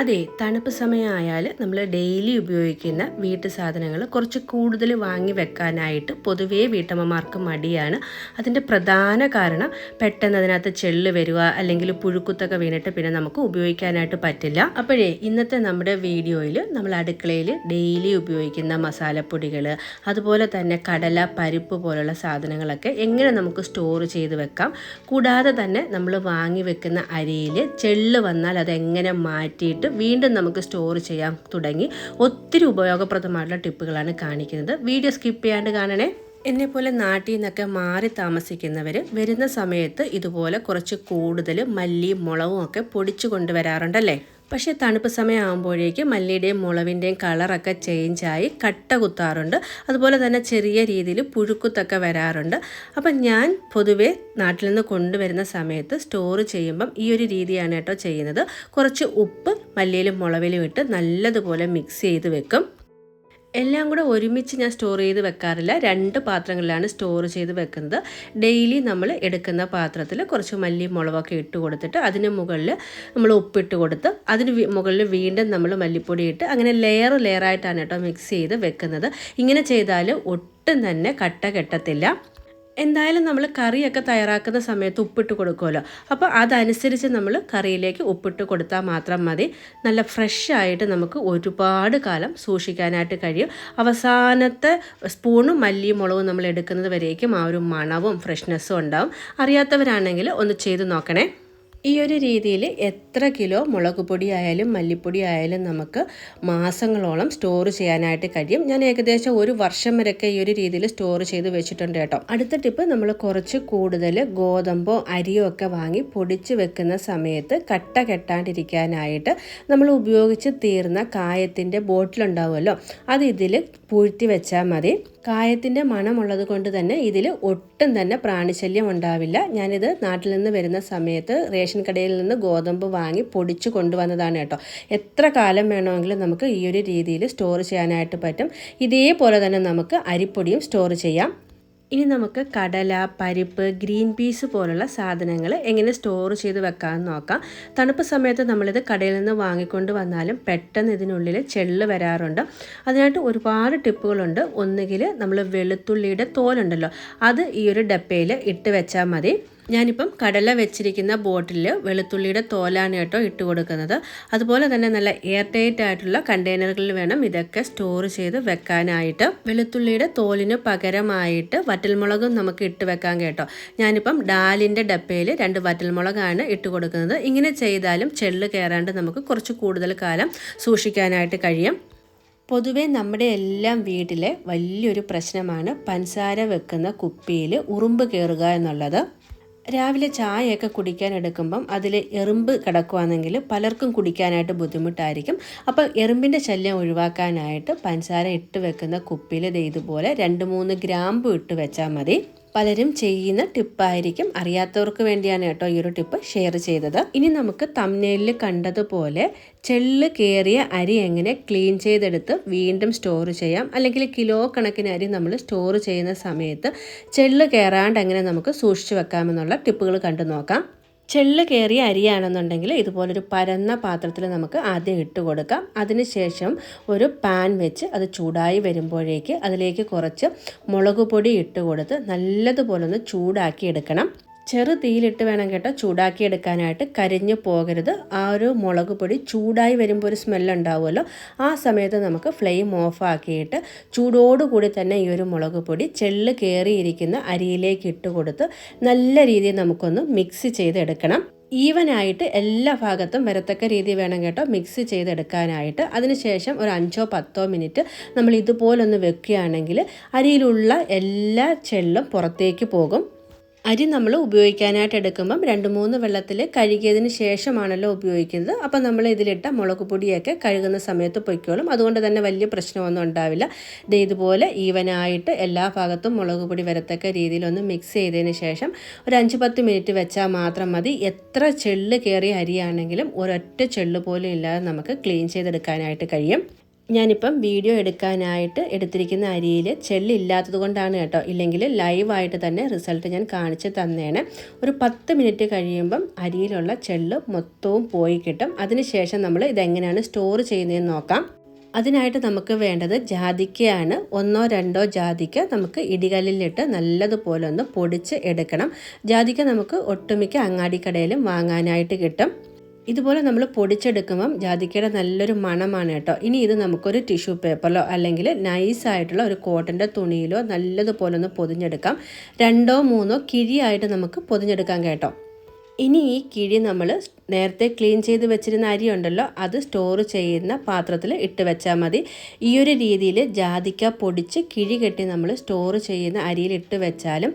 അതെ തണുപ്പ് സമയമായാൽ നമ്മൾ ഡെയിലി ഉപയോഗിക്കുന്ന വീട്ടു സാധനങ്ങൾ കുറച്ച് കൂടുതൽ വാങ്ങി വെക്കാനായിട്ട് പൊതുവേ വീട്ടമ്മമാർക്ക് മടിയാണ്. അതിന്റെ പ്രധാന കാരണം പെട്ടെന്ന് അതിനകത്ത് ചെള്ള് വരിക അല്ലെങ്കിൽ പുഴുക്കുത്തൊക്കെ വീണിട്ട് പിന്നെ നമുക്ക് ഉപയോഗിക്കാനായിട്ട് പറ്റില്ല. അപ്പോഴേ ഇന്നത്തെ നമ്മുടെ വീഡിയോയിൽ നമ്മൾ അടുക്കളയിൽ ഡെയിലി ഉപയോഗിക്കുന്ന മസാലപ്പൊടികൾ അതുപോലെ തന്നെ കടല പരിപ്പ് പോലുള്ള സാധനങ്ങളൊക്കെ എങ്ങനെ നമുക്ക് സ്റ്റോർ ചെയ്ത് വെക്കാം. കൂടാതെ തന്നെ നമ്മൾ വാങ്ങി വെക്കുന്ന അരിയിൽ ചെള്ള് വന്നാൽ അതെങ്ങനെ മാറ്റിയിട്ട് വീണ്ടും നമുക്ക് സ്റ്റോർ ചെയ്യാൻ തുടങ്ങി. ഒത്തിരി ഉപയോഗപ്രദമായിട്ടുള്ള ടിപ്പുകളാണ് കാണിക്കുന്നത്. വീഡിയോ സ്കിപ്പ് ചെയ്യാണ്ട് കാണണേ. എന്നെ പോലെ നാട്ടിൽ നിന്നൊക്കെ മാറി താമസിക്കുന്നവർ വരുന്ന സമയത്ത് ഇതുപോലെ കുറച്ച് കൂടുതൽ മല്ലിയും മുളകും ഒക്കെ പൊടിച്ചു കൊണ്ടുവരാറുണ്ടല്ലേ? പക്ഷേ തണുപ്പ് സമയമാകുമ്പോഴേക്കും മല്ലിയുടെയും മുളവിന്റെയും കളറൊക്കെ ചേഞ്ചായി കട്ട കുത്താറുണ്ട്. അതുപോലെ തന്നെ ചെറിയ രീതിയിൽ പുഴുക്കുത്തൊക്കെ വരാറുണ്ട്. അപ്പം ഞാൻ പൊതുവെ നാട്ടിൽ നിന്ന് കൊണ്ടുവരുന്ന സമയത്ത് സ്റ്റോർ ചെയ്യുമ്പം ഈ ഒരു രീതിയാണ് കേട്ടോ ചെയ്യുന്നത്. കുറച്ച് ഉപ്പ് മല്ലിയിലും മുളവിലും ഇട്ട് നല്ലതുപോലെ മിക്സ് ചെയ്ത് വെക്കും. എല്ലാം കൂടെ ഒരുമിച്ച് ഞാൻ സ്റ്റോർ ചെയ്ത് വെക്കാറില്ല. രണ്ട് പാത്രങ്ങളിലാണ് സ്റ്റോർ ചെയ്ത് വെക്കുന്നത്. ഡെയിലി നമ്മൾ എടുക്കുന്ന പാത്രത്തിൽ കുറച്ച് മല്ലി മുളകൊക്കെ ഇട്ട് കൊടുത്തിട്ട് അതിന് മുകളിൽ നമ്മൾ ഉപ്പിട്ട് കൊടുത്ത് അതിന് മുകളിൽ വീണ്ടും നമ്മൾ മല്ലിപ്പൊടി ഇട്ട് അങ്ങനെ ലെയർ ലെയറായിട്ടാണ് കേട്ടോ മിക്സ് ചെയ്ത് വെക്കുന്നത്. ഇങ്ങനെ ചെയ്താൽ ഒട്ടും തന്നെ കട്ട കെട്ടത്തില്ല. എന്തായാലും നമ്മൾ കറിയൊക്കെ തയ്യാറാക്കുന്ന സമയത്ത് ഉപ്പിട്ട് കൊടുക്കുമല്ലോ അപ്പോൾ അതനുസരിച്ച് നമ്മൾ കറിയിലേക്ക് ഉപ്പിട്ട് കൊടുത്താൽ മാത്രം മതി. നല്ല ഫ്രഷ് ആയിട്ട് നമുക്ക് ഒരുപാട് കാലം സൂക്ഷിക്കാനായിട്ട് കഴിയും. അവസാനത്തെ സ്പൂണും മല്ലിയും മുളകും നമ്മൾ എടുക്കുന്നത് വരേക്കും ആ ഒരു മണവും ഫ്രഷ്നെസ്സും ഉണ്ടാവും. അറിയാത്തവരാണെങ്കിൽ ഒന്ന് ചെയ്ത് നോക്കണേ. ഈ ഒരു രീതിയിൽ എത്ര കിലോ മുളക് പൊടി ആയാലും മല്ലിപ്പൊടി ആയാലും നമുക്ക് മാസങ്ങളോളം സ്റ്റോർ ചെയ്യാനായിട്ട് കഴിയും. ഞാൻ ഏകദേശം ഒരു വർഷം വരെയൊക്കെ ഈ ഒരു രീതിയിൽ സ്റ്റോർ ചെയ്ത് വെച്ചിട്ടുണ്ട് കേട്ടോ. അടുത്ത ടിപ്പ് നമ്മൾ കുറച്ച് കൂടുതൽ ഗോതമ്പോ അരിയോ ഒക്കെ വാങ്ങി പൊടിച്ച് വെക്കുന്ന സമയത്ത് കട്ട കെട്ടാണ്ടിരിക്കാനായിട്ട് നമ്മൾ ഉപയോഗിച്ച് തീർന്ന കായത്തിന്റെ ബോട്ടിലുണ്ടാവുമല്ലോ അത് ഇതിൽ പൂഴ്ത്തി വെച്ചാൽ മതി. കായത്തിന്റെ മണമുള്ളത് കൊണ്ട് തന്നെ ഇതിൽ ഒട്ടും തന്നെ പ്രാണിശല്യം ഉണ്ടാവില്ല. ഞാനിത് നാട്ടിൽ നിന്ന് വരുന്ന സമയത്ത് റേഷൻ കടയിൽ നിന്ന് ഗോതമ്പ് വാങ്ങി പൊടിച്ച് കൊണ്ടുവന്നതാണ് കേട്ടോ. എത്ര കാലം വേണമെങ്കിലും നമുക്ക് ഈ ഒരു രീതിയിൽ സ്റ്റോർ ചെയ്യാനായിട്ട് പറ്റും. ഇതേപോലെ തന്നെ നമുക്ക് അരിപ്പൊടിയും സ്റ്റോർ ചെയ്യാം. ഇനി നമുക്ക് കടല പരിപ്പ് ഗ്രീൻ പീസ് പോലുള്ള സാധനങ്ങൾ എങ്ങനെ സ്റ്റോർ ചെയ്ത് വെക്കാമെന്ന് നോക്കാം. തണുപ്പ് സമയത്ത് നമ്മളിത് കടയിൽ നിന്ന് വാങ്ങിക്കൊണ്ട് വന്നാലും പെട്ടെന്ന് ഇതിനുള്ളിൽ ചെള്ള് വരാറുണ്ട്. അതിനായിട്ട് ഒരുപാട് ടിപ്പുകളുണ്ട്. ഒന്നുകിൽ നമ്മൾ വെളുത്തുള്ളിയുടെ തോലുണ്ടല്ലോ അത് ഈ ഒരു ഡപ്പയിൽ ഇട്ട് വെച്ചാൽ മതി. ഞാനിപ്പം കടല വെച്ചിരിക്കുന്ന ബോട്ടിൽ വെളുത്തുള്ളിയുടെ തോലാണ് കേട്ടോ ഇട്ട് കൊടുക്കുന്നത്. അതുപോലെ തന്നെ നല്ല എയർ ടൈറ്റ് ആയിട്ടുള്ള കണ്ടെയ്നറുകളിൽ വേണം ഇതൊക്കെ സ്റ്റോർ ചെയ്ത് വെക്കാനായിട്ട്. വെളുത്തുള്ളിയുടെ തോലിന് പകരമായിട്ട് വറ്റൽമുളകും നമുക്ക് ഇട്ട് വെക്കാൻ കേട്ടോ. ഞാനിപ്പം ഡാലിന്റെ ഡപ്പയിൽ രണ്ട് വറ്റൽമുളകാണ് ഇട്ട് കൊടുക്കുന്നത്. ഇങ്ങനെ ചെയ്താലും ചെള്ള് കയറാണ്ട് നമുക്ക് കുറച്ച് കൂടുതൽ കാലം സൂക്ഷിക്കാനായിട്ട് കഴിയും. പൊതുവേ നമ്മുടെ എല്ലാം വീട്ടിലെ വലിയൊരു പ്രശ്നമാണ് പഞ്ചസാര വെക്കുന്ന കുപ്പിയിൽ ഉറുമ്പ് കയറുക എന്നുള്ളത്. രാവിലെ ചായയൊക്കെ കുടിക്കാൻ എടുക്കുമ്പം അതിൽ എറുമ്പ് കിടക്കുവാണെങ്കിൽ പലർക്കും കുടിക്കാനായിട്ട് ബുദ്ധിമുട്ടായിരിക്കും. അപ്പോൾ എറുമ്പിന്റെ ശല്യം ഒഴിവാക്കാനായിട്ട് പഞ്ചസാര ഇട്ട് വെക്കുന്ന കുപ്പിയിൽ ഇതുപോലെ രണ്ട് മൂന്ന് ഗ്രാമ്പ് ഇട്ട് വെച്ചാൽ മതി. പലരും ചെയ്യുന്ന ടിപ്പായിരിക്കും. അറിയാത്തവർക്ക് വേണ്ടിയാണ് കേട്ടോ ഈ ഒരു ടിപ്പ് ഷെയർ ചെയ്തത്. ഇനി നമുക്ക് തമ്നയിലിൽ കണ്ടതുപോലെ ചെള്ള് കയറിയ അരി എങ്ങനെ ക്ലീൻ ചെയ്തെടുത്ത് വീണ്ടും സ്റ്റോർ ചെയ്യാം. അല്ലെങ്കിൽ കിലോ കണക്കിന് അരി നമ്മൾ സ്റ്റോർ ചെയ്യുന്ന സമയത്ത് ചെള്ള് കയറാണ്ട് എങ്ങനെ നമുക്ക് സൂക്ഷിച്ചു വെക്കാമെന്നുള്ള ടിപ്പുകൾ കണ്ടു നോക്കാം. ചെള്ള് കയറിയ അരിയാണെന്നുണ്ടെങ്കിൽ ഇതുപോലൊരു പരന്ന പാത്രത്തിൽ നമുക്ക് ആദ്യം ഇട്ട് കൊടുക്കാം. അതിനുശേഷം ഒരു പാൻ വെച്ച് അത് ചൂടായി വരുമ്പോഴേക്ക് അതിലേക്ക് കുറച്ച് മുളക് പൊടി ഇട്ട് കൊടുത്ത് നല്ലതുപോലെ ഒന്ന് ചൂടാക്കി എടുക്കണം. ചെറു തീയിലിട്ട് വേണം കേട്ടോ ചൂടാക്കി എടുക്കാനായിട്ട് കരിഞ്ഞു പോകരുത്. ആ ഒരു മുളക് പൊടി ചൂടായി വരുമ്പോൾ ഒരു സ്മെല്ലുണ്ടാവുമല്ലോ ആ സമയത്ത് നമുക്ക് ഫ്ലെയിം ഓഫാക്കിയിട്ട് ചൂടോടുകൂടി തന്നെ ഈ ഒരു മുളക് പൊടി ചെള്ള് കയറിയിരിക്കുന്ന അരിയിലേക്ക് ഇട്ട് കൊടുത്ത് നല്ല രീതിയിൽ നമുക്കൊന്ന് മിക്സ് ചെയ്തെടുക്കണം. ഈവനായിട്ട് എല്ലാ ഭാഗത്തും വരത്തക്ക രീതി വേണം കേട്ടോ മിക്സ് ചെയ്തെടുക്കാനായിട്ട്. അതിനുശേഷം ഒരു അഞ്ചോ പത്തോ മിനിറ്റ് നമ്മൾ ഇതുപോലൊന്ന് വെക്കുകയാണെങ്കിൽ അരിയിലുള്ള എല്ലാ ചെള്ളും പുറത്തേക്ക് പോകും. അരി നമ്മൾ ഉപയോഗിക്കാനായിട്ട് എടുക്കുമ്പം രണ്ട് മൂന്ന് വെള്ളത്തിൽ കഴുകിയതിന് ശേഷമാണല്ലോ ഉപയോഗിക്കുന്നത്. അപ്പം നമ്മൾ ഇതിലിട്ട മുളക് പൊടിയൊക്കെ കഴുകുന്ന സമയത്ത് പൊയ്ക്കോളും. അതുകൊണ്ട് തന്നെ വലിയ പ്രശ്നമൊന്നും ഉണ്ടാവില്ല. ഇത് ഇതുപോലെ ഈവനായിട്ട് എല്ലാ ഭാഗത്തും മുളക് പൊടി വരത്തക്ക രീതിയിലൊന്ന് മിക്സ് ചെയ്തതിന് ശേഷം ഒരു അഞ്ച് പത്ത് മിനിറ്റ് വെച്ചാൽ മാത്രം മതി. എത്ര ചെള്ള് കയറിയ അരിയാണെങ്കിലും ഒരൊറ്റ ചെള്ള് പോലും ഇല്ലാതെ നമുക്ക് ക്ലീൻ ചെയ്തെടുക്കാനായിട്ട് കഴിയും. ഞാനിപ്പം വീഡിയോ എടുക്കാനായിട്ട് എടുത്തിരിക്കുന്ന അരിയിൽ ചെല്ലില്ലാത്തത് കൊണ്ടാണ് കേട്ടോ. ഇല്ലെങ്കിൽ ലൈവായിട്ട് തന്നെ റിസൾട്ട് ഞാൻ കാണിച്ച് തന്നേണ്. ഒരു പത്ത് മിനിറ്റ് കഴിയുമ്പം അരിയിലുള്ള ചെള്ള് മൊത്തവും പോയി കിട്ടും. അതിനുശേഷം നമ്മൾ ഇതെങ്ങനെയാണ് സ്റ്റോർ ചെയ്യുന്നതെന്ന് നോക്കാം. അതിനായിട്ട് നമുക്ക് വേണ്ടത് ജാതിക്കയാണ്. ഒന്നോ രണ്ടോ ജാതിക്ക നമുക്ക് ഇടികല്ലിലിട്ട് നല്ലതുപോലെ ഒന്ന് പൊടിച്ച് എടുക്കണം. ജാതിക്ക നമുക്ക് ഒട്ടുമിക്ക അങ്ങാടിക്കടയിലും വാങ്ങാനായിട്ട് കിട്ടും. ഇതുപോലെ നമ്മൾ പൊടിച്ചെടുക്കുമ്പം ജാതിക്കയുടെ നല്ലൊരു മണമാണ് കേട്ടോ. ഇനി ഇത് നമുക്കൊരു ടിഷ്യൂ പേപ്പറിലോ അല്ലെങ്കിൽ നൈസായിട്ടുള്ള ഒരു കോട്ടന്റെ തുണിയിലോ നല്ലതുപോലെ ഒന്ന് പൊതിഞ്ഞെടുക്കാം. രണ്ടോ മൂന്നോ കിഴിയായിട്ട് നമുക്ക് പൊതിഞ്ഞെടുക്കാം കേട്ടോ. ഇനി ഈ കിഴി നമ്മൾ നേരത്തെ ക്ലീൻ ചെയ്ത് വെച്ചിരുന്ന അരി ഉണ്ടല്ലോ അത് സ്റ്റോർ ചെയ്യുന്ന പാത്രത്തിൽ ഇട്ട് വെച്ചാൽ മതി. ഈ ഒരു രീതിയിൽ ജാതിക്ക പൊടിച്ച് കിഴി കെട്ടി നമ്മൾ സ്റ്റോർ ചെയ്യുന്ന അരിയിൽ ഇട്ട് വെച്ചാലും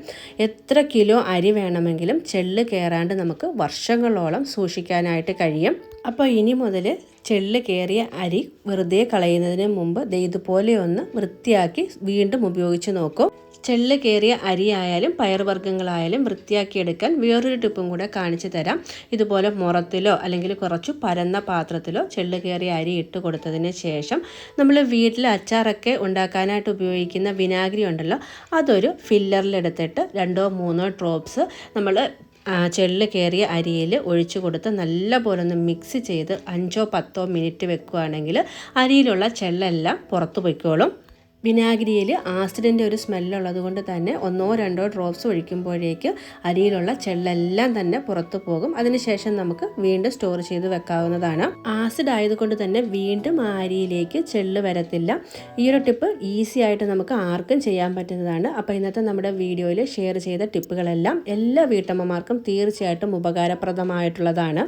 എത്ര കിലോ അരി വേണമെങ്കിലും ചെള്ള് കയറാണ്ട് നമുക്ക് വർഷങ്ങളോളം സൂക്ഷിക്കാനായിട്ട് കഴിയും. അപ്പോൾ ഇനി മുതൽ ചെള്ള് കയറിയ അരി വെറുതെ കളയുന്നതിന് മുമ്പ് ഇതുപോലെ ഒന്ന് വൃത്തിയാക്കി വീണ്ടും ഉപയോഗിച്ച് നോക്കും. ചെള്ള് കയറിയ അരിയായാലും പയറുവർഗങ്ങളായാലും വൃത്തിയാക്കിയെടുക്കാൻ വേറൊരു ടിപ്പും കൂടെ കാണിച്ചു തരാം. ഇതുപോലെ മുറത്തിലോ അല്ലെങ്കിൽ കുറച്ച് പരന്ന പാത്രത്തിലോ ചെള്ള് കയറിയ അരി ഇട്ട് കൊടുത്തതിന് ശേഷം നമ്മൾ വീട്ടിൽ അച്ചാറൊക്കെ ഉണ്ടാക്കാനായിട്ട് ഉപയോഗിക്കുന്ന വിനാഗിരി ഉണ്ടല്ലോ അതൊരു ഫില്ലറിലെടുത്തിട്ട് രണ്ടോ മൂന്നോ ഡ്രോപ്സ് നമ്മൾ ചെള്ള് കയറിയ അരിയിൽ ഒഴിച്ചു കൊടുത്ത് നല്ലപോലെ ഒന്ന് മിക്സ് ചെയ്ത് അഞ്ചോ പത്തോ മിനിറ്റ് വെക്കുകയാണെങ്കിൽ അരിയിലുള്ള ചെള്ളെല്ലാം പുറത്തു പൊയ്ക്കോളും. വിനാഗിരിയിൽ ആസിഡിന്റെ ഒരു സ്മെല്ലുള്ളത് കൊണ്ട് തന്നെ ഒന്നോ രണ്ടോ ഡ്രോപ്സ് ഒഴിക്കുമ്പോഴേക്ക് അരിയിലുള്ള ചെള്ളെല്ലാം തന്നെ പുറത്തു പോകും. അതിനുശേഷം നമുക്ക് വീണ്ടും സ്റ്റോർ ചെയ്ത് വെക്കാവുന്നതാണ്. ആസിഡ് ആയതുകൊണ്ട് തന്നെ വീണ്ടും ആ അരിയിലേക്ക് ചെള്ള് വരത്തില്ല. ഈ ഒരു ടിപ്പ് ഈസി ആയിട്ട് നമുക്ക് ആർക്കും ചെയ്യാൻ പറ്റുന്നതാണ്. അപ്പോൾ ഇന്നത്തെ നമ്മുടെ വീഡിയോയിൽ ഷെയർ ചെയ്ത ടിപ്പുകളെല്ലാം എല്ലാ വീട്ടമ്മമാർക്കും തീർച്ചയായിട്ടും ഉപകാരപ്രദമായിട്ടുള്ളതാണ്.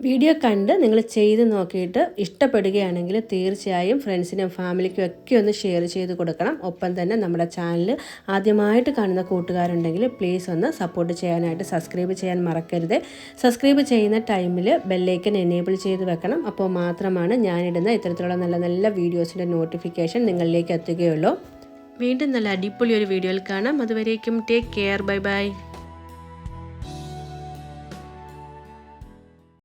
വീഡിയോ കണ്ട് നിങ്ങൾ ചെയ്ത് നോക്കിയിട്ട് ഇഷ്ടപ്പെടുകയാണെങ്കിൽ തീർച്ചയായും ഫ്രണ്ട്സിനും ഫാമിലിക്കും ഒക്കെ ഒന്ന് ഷെയർ ചെയ്ത് കൊടുക്കണം. ഒപ്പം തന്നെ നമ്മുടെ ചാനൽ ആദ്യമായിട്ട് കാണുന്ന കൂട്ടുകാരുണ്ടെങ്കിൽ പ്ലീസ് ഒന്ന് സപ്പോർട്ട് ചെയ്യാനായിട്ട് സബ്സ്ക്രൈബ് ചെയ്യാൻ മറക്കരുത്. സബ്സ്ക്രൈബ് ചെയ്യുന്ന ടൈമിൽ ബെല്ലൈക്കൻ എനേബിൾ ചെയ്ത് വെക്കണം. അപ്പോൾ മാത്രമാണ് ഞാനിടുന്ന ഇത്തരത്തിലുള്ള നല്ല നല്ല വീഡിയോസിന്റെ നോട്ടിഫിക്കേഷൻ നിങ്ങളിലേക്ക് എത്തുകയുള്ളൂ. വീണ്ടും നല്ല അടിപൊളി ഒരു വീഡിയോയിൽ കാണാം. അതുവരേക്കും ടേക്ക് കെയർ ബൈ ബൈ